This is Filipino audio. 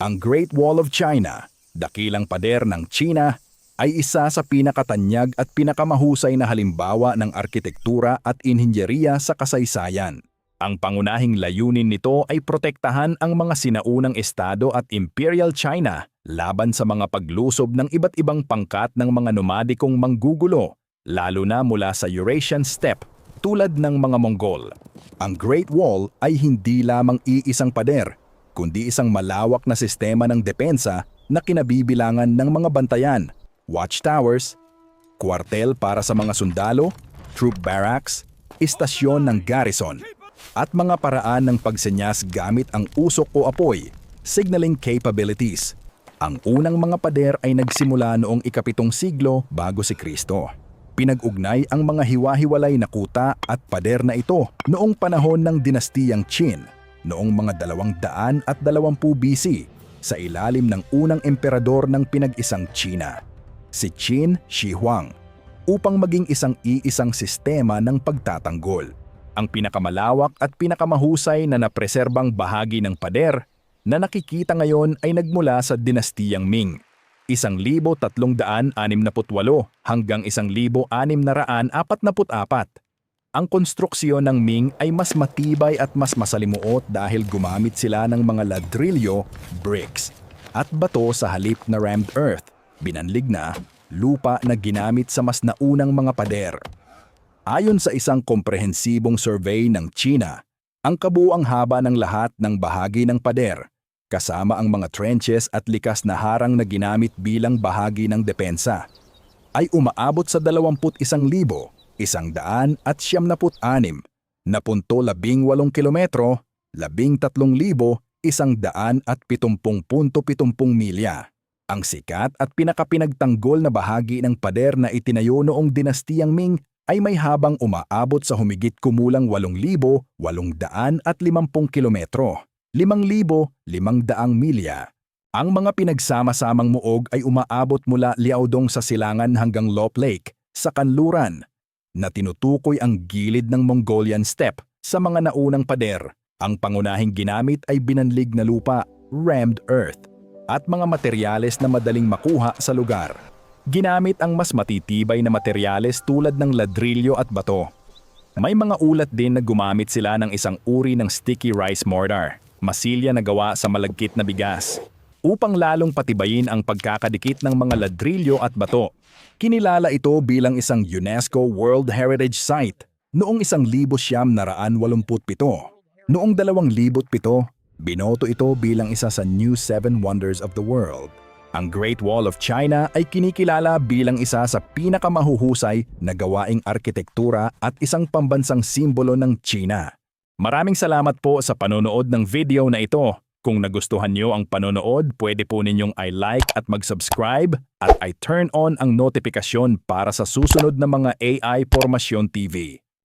Ang Great Wall of China, dakilang pader ng China, ay isa sa pinakatanyag at pinakamahusay na halimbawa ng arkitektura at inhinyeriya sa kasaysayan. Ang pangunahing layunin nito ay protektahan ang mga sinaunang estado at Imperial China laban sa mga paglusob ng iba't ibang pangkat ng mga nomadikong manggugulo, lalo na mula sa Eurasian Steppe tulad ng mga Mongol. Ang Great Wall ay hindi lamang iisang pader, kundi isang malawak na sistema ng depensa na kinabibilangan ng mga bantayan, watchtowers, kwartel para sa mga sundalo, troop barracks, istasyon ng garrison, at mga paraan ng pagsenyas gamit ang usok o apoy, signaling capabilities. Ang unang mga pader ay nagsimula noong ikapitong siglo bago si Kristo. Pinag-ugnay ang mga hiwa-hiwalay na kuta at pader na ito noong panahon ng dinastiyang Qin, noong mga dalawang daan at dalawampung BC, sa ilalim ng unang emperador ng pinag-isang China, si Qin Shi Huang, upang maging isang iisang sistema ng pagtatanggol. Ang pinakamalawak at pinakamahusay na napreserbang bahagi ng pader na nakikita ngayon ay nagmula sa dinastiyang Ming. 1368 hanggang 1644. Ang konstruksyon ng Ming ay mas matibay at mas masalimuot dahil gumamit sila ng mga ladrilyo, bricks, at bato sa halip na rammed earth, binanlig na, lupa na ginamit sa mas naunang mga pader. Ayon sa isang komprehensibong survey ng China, ang kabuang haba ng lahat ng bahagi ng pader, kasama ang mga trenches at likas na harang na ginamit bilang bahagi ng depensa, ay umaabot sa 21,100 isang daan at siyam naput anim, napunto labing walong kilometro, labing tatlong libo, isang daan at pitumpung punto pitumpung milya. Ang sikat at pinakapinagtanggol na bahagi ng pader na itinayo noong dinastiyang Ming ay may habang umaabot sa humigit kumulang 8,850 kilometro, 5,500 milya. Ang mga pinagsama-samang muog ay umaabot mula Liaodong sa Silangan hanggang Lop Lake sa Kanluran na tinutukoy ang gilid ng Mongolian Steppe sa mga naunang pader. Ang pangunahing ginamit ay binanlig na lupa, rammed earth, at mga materyales na madaling makuha sa lugar. Ginamit ang mas matitibay na materyales tulad ng ladrilyo at bato. May mga ulat din na gumamit sila ng isang uri ng sticky rice mortar, masilya na gawa sa malagkit na bigas, upang lalong patibayin ang pagkakadikit ng mga ladrilyo at bato. Kinilala ito bilang isang UNESCO World Heritage Site noong 1987. Noong 2007, binoto ito bilang isa sa New Seven Wonders of the World. Ang Great Wall of China ay kinikilala bilang isa sa pinakamahuhusay na gawaing arkitektura at isang pambansang simbolo ng China. Maraming salamat po sa panonood ng video na ito. Kung nagustuhan nyo ang panonood, pwede po ninyong i-like at mag-subscribe at i-turn on ang notifikasyon para sa susunod na mga AI Formasyon TV.